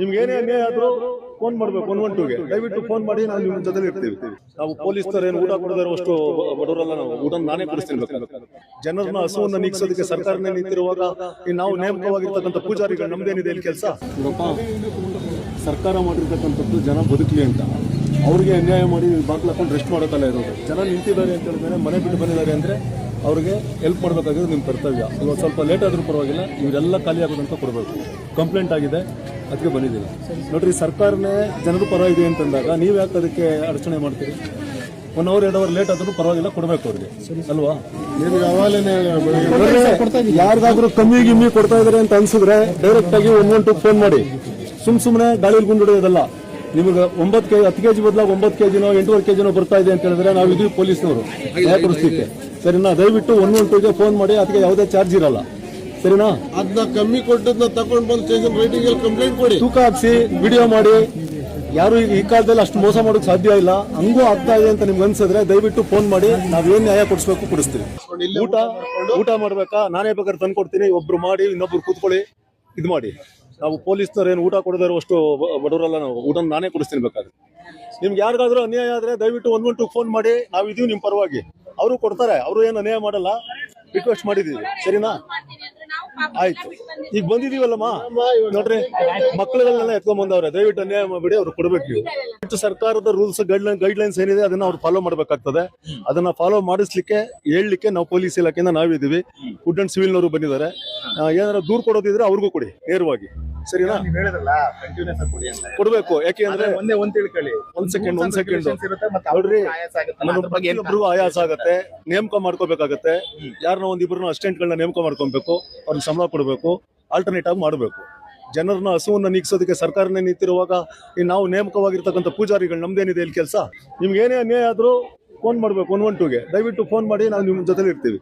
ನಿಮ್ಗೆ ಏನೇ ಅನ್ಯಾಯ ಆದ್ರೂ ಫೋನ್ ಮಾಡ್ಬೇಕು ಒನ್ ಒನ್ ಟೂಗೆ ದಯವಿಟ್ಟು ಫೋನ್ ಮಾಡಿ, ನಾವು ನಿಮ್ಮ ಜೊತೆ ಇರ್ತೀವಿ. ನಾವು ಪೊಲೀಸ್ ತರ ಏನು ಊಟ ಕೊಡದೇ ಅಷ್ಟು ಬಡವರಲ್ಲ ನಾವು. ಊಟ ನಾನೇ ಕೊಡಿಸ್ತೀನಿ. ಜನರನ್ನ ಹಸುವನ್ನ ನೀಗಿಸೋದಕ್ಕೆ ಸರ್ಕಾರನೇ ನಿಂತಿರುವಾಗ ಈ ನಾವು ನೇಮಕವಾಗಿರ್ತಕ್ಕಂಥ ಪೂಜಾರಿಗಳು ನಮ್ದೇನಿದೆ ಇಲ್ಲಿ ಕೆಲಸ? ಸರ್ಕಾರ ಮಾಡಿರ್ತಕ್ಕಂಥದ್ದು ಜನ ಬದುಕಲಿ ಅಂತ. ಅವ್ರಿಗೆ ಅನ್ಯಾಯ ಮಾಡಿ ಬಾಗಿಲು ಹಾಕೊಂಡು ರೆಸ್ಟ್ ಮಾಡೋಕ್ಕಲ್ಲ ಇರೋದು. ಜನ ನಿಂತಿದ್ದಾರೆ ಅಂತ ಹೇಳಿದ್ರೆ ಮನೆ ಬಿಟ್ಟು ಬಂದಿದ್ದಾರೆ ಅಂದ್ರೆ ಅವ್ರಿಗೆ ಹೆಲ್ಪ್ ಮಾಡಬೇಕಾಗಿರೋದು ನಿಮ್ಮ ಕರ್ತವ್ಯ. ಸ್ವಲ್ಪ ಲೇಟ್ ಆದ್ರೂ ಪರವಾಗಿಲ್ಲ, ಇವರೆಲ್ಲ ಖಾಲಿ ಆಗೋದಂತ ಕೊಡಬೇಕು. ಕಂಪ್ಲೇಂಟ್ ಆಗಿದೆ. ಅದಕ್ಕೆ ಬಂದಿದ್ದೀವಿ. ನೋಡ್ರಿ ಸರ್ಕಾರನೇ ಜನರು ಪರ ಇದೆ ಅಂತಂದಾಗ ನೀವು ಯಾಕೆ ಅದಕ್ಕೆ ಅಡಚಣೆ ಮಾಡ್ತೀರಿ? ಒನ್ ಅವರ್ ಎರಡು ಅವರ್ ಲೇಟ್ ಆದ್ರೂ ಪರವಾಗಿಲ್ಲ ಕೊಡಬೇಕು ಅವ್ರಿಗೆ. ಅಲ್ವಾ? ಯಾರಿಗಾದ್ರೂ ಕಮ್ಮಿ ಗಿಮ್ಮಿ ಕೊಡ್ತಾ ಇದಾರೆ ಅಂತ ಅನ್ಸಿದ್ರೆ ಡೈರೆಕ್ಟ್ ಆಗಿ ಒನ್ ಒನ್ ಟು ಫೋನ್ ಮಾಡಿ. ಸುಮ್ ಸುಮ್ಮನೆ ಗಾಳಿಯಲ್ಲಿ ಗುಂಡಿಡೋದಲ್ಲ ನಿಮಗೆ ಒಂಬತ್ತು ಕೆ ಹತ್ತು ಕೆಜಿ ಬದಲಾಗಿ ಒಂಬತ್ತು ಕೆಜಿನೋ ಎಂಟೂವರೆ ಕೆಜಿನೋ ಬರ್ತಾ ಇದೆ ಅಂತ ಹೇಳಿದ್ರೆ ನಾವು ಇದೀವಿ ಪೊಲೀಸ್ನವರು. ಸರಿನಾ? ದಯವಿಟ್ಟು ಒನ್ ಒನ್ ಟೂಗೆ ಫೋನ್ ಮಾಡಿ ಅದಕ್ಕೆ ಯಾವುದೇ ಚಾರ್ಜ್ ಇರಲ್ಲ. ಸರಿನಾ? ಅದನ್ನ ಕಮ್ಮಿ ಕೊಟ್ಟದನ್ನ ತಗೊಂಡ್ ಬಂದು ಸ್ಟೇಷನ್ ರೈಟಿಂಗ್ ಅಲ್ಲಿ ಕಂಪ್ಲೇಂಟ್ ಕೊಡಿ. ತೂಕ ಹಾಕ್ಸಿ ವಿಡಿಯೋ ಮಾಡಿ. ಯಾರು ಈ- ಈ ಕಾಲದಲ್ಲಿ ಅಷ್ಟು ಮೋಸ ಮಾಡೋಕೆ ಸಾಧ್ಯ ಇಲ್ಲ. ಹಂಗೂ ಆಗ್ತಾ ಇದೆ ಅಂತ ನಿಮ್ಗೆ ಅನ್ಸಿದ್ರೆ ದಯವಿಟ್ಟು ಫೋನ್ ಮಾಡಿ. ನಾವೇನ್ ನ್ಯಾಯ ಕೊಡಿಸ್ಬೇಕು ಕೊಡಿಸ್ತೀವಿ. ಊಟ ಊಟ ಮಾಡ್ಬೇಕಾ? ನಾನೇ ಬೇಕಾದ್ರೆ ತಂದು ಕೊಡ್ತೀನಿ. ಒಬ್ರು ಮಾಡಿ ಇನ್ನೊಬ್ರು ಕೂತ್ಕೊಳ್ಳಿ. ಇದು ಮಾಡಿ. ನಾವು ಪೊಲೀಸ್ನವ್ರು ಏನು ಊಟ ಕೊಡದೇ ಅಷ್ಟು ಬಡವರಲ್ಲ ನಾವು. ಊಟ ನಾನೇ ಕೊಡಿಸ್ತೀನಿ ಬೇಕಾದ್ರೆ. ನಿಮ್ಗೆ ಯಾರಿಗಾದ್ರೂ ಅನ್ಯಾಯ ಆದ್ರೆ ದಯವಿಟ್ಟು ಒನ್ ಒನ್ ಟು ಫೋನ್ ಮಾಡಿ. ನಾವು ಇದೀವಿ ನಿಮ್ಮ ಪರವಾಗಿ. ಅವರು ಕೊಡ್ತಾರೆ. ಅವರು ಏನು ಅನ್ಯಾಯ ಮಾಡಲ್ಲ. ರಿಕ್ವೆಸ್ಟ್ ಮಾಡಿದೀವಿ. ಸರಿನಾ? ಆಯ್ತು. ಈಗ ಬಂದಿದೀವಲ್ಲಮ್ಮ? ನೋಡ್ರಿ ಮಕ್ಕಳುಗಳನ್ನೆಲ್ಲ ಎತ್ಕೊಂಡ್ ಬಂದವ್ರೆ ದಯವಿಟ್ಟು ಅನ್ಯಾಯ ಮಾಡಿ ಅವ್ರು ಕೊಡ್ಬೇಕು ನೀವು. ಸರ್ಕಾರದ ರೂಲ್ಸ್ ಗೈಡ್ಲೈನ್ ಗೈಡ್ಲೈನ್ಸ್ ಏನಿದೆ, ಅದನ್ನ ಅವ್ರು ಫಾಲೋ ಮಾಡ್ಬೇಕಾಗ್ತದೆ. ಅದನ್ನ ಫಾಲೋ ಮಾಡಿಸ್ಲಿಕ್ಕೆ, ಹೇಳ್ಲಿಕ್ಕೆ ನಾವು ಪೊಲೀಸ್ ಇಲಾಖೆಯಿಂದ ನಾವಿದೀವಿ ಫುಡ್ ಅಂಡ್ ಸಿವಿಲ್ನವರು ಬಂದಿದ್ದಾರೆ. ಏನಾದ್ರು ದೂರ್ ಕೊಡೋದಿದ್ರೆ ಅವ್ರಿಗೂ ಕೊಡಿ, ನೇರವಾಗಿ. ಸರಿನಾ? ನೀವ್ ಹೇಳಿದ್ರಲ್ಲ ಕಂಟಿನ್ಯೂಸ್ ಆಗಿ ಕೊಡಿ ಅಂತ ಕೊಡ್ಬೇಕು. ಯಾಕೆ ಅಂದ್ರೆ ಒಂದೇ ಒಂದ್ ತಿಳ್ಕೊಳ್ಳಿ. ಒಂದ್ ಸೆಕೆಂಡ್ ಒಂದ್ ಸೆಕೆಂಡ್ ಇರುತ್ತೆ ಮತ್ತೆ ನೋಡ್ರಿ ಆಯಾಸ ಆಗುತ್ತಲ್ಲ, ನಮ್ಮ ಅದ್ರ ಬಗ್ಗೆ ಏನ್ ಪ್ರತಿಯೊಬ್ರಿಗೂ ಆಯಾಸ ಆಗತ್ತೆ. ನೇಮಕ ಮಾಡ್ಕೋಬೇಕಾಗತ್ತೆ. ಯಾರನ್ನ ಒಂದ್ ಇಬ್ಬರನ್ನ ಅಸಿಸ್ಟೆಂಟ್ಗಳನ್ನ ನೇಮಕ ಮಾಡ್ಕೊಬೇಕು. ಅವ್ರಿಗೆ ಸಂಬಳ ಕೊಡಬೇಕು. ಆಲ್ಟರ್ನೇಟ್ ಆಗಿ ಮಾಡಬೇಕು. ಜನರನ್ನ ಹಸುವನ್ನ ನೀಗಿಸೋದಕ್ಕೆ ಸರ್ಕಾರನೇ ನಿಂತಿರುವಾಗ ಈ ನಾವು ನೇಮಕವಾಗಿರ್ತಕ್ಕಂಥ ಪೂಜಾರಿಗಳು ನಮ್ದೇನಿದೆ ಇಲ್ಲಿ ಕೆಲಸ? ನಿಮ್ಗೆ ಏನೇ ಅನ್ಯಾಯ ಆದ್ರೂ ಫೋನ್ ಮಾಡ್ಬೇಕು ಒನ್ ಒನ್ ಟೂಗೆ ದಯವಿಟ್ಟು ಫೋನ್ ಮಾಡಿ ನಾವು ನಿಮ್ಮ ಜೊತೆ ಇರ್ತೀವಿ.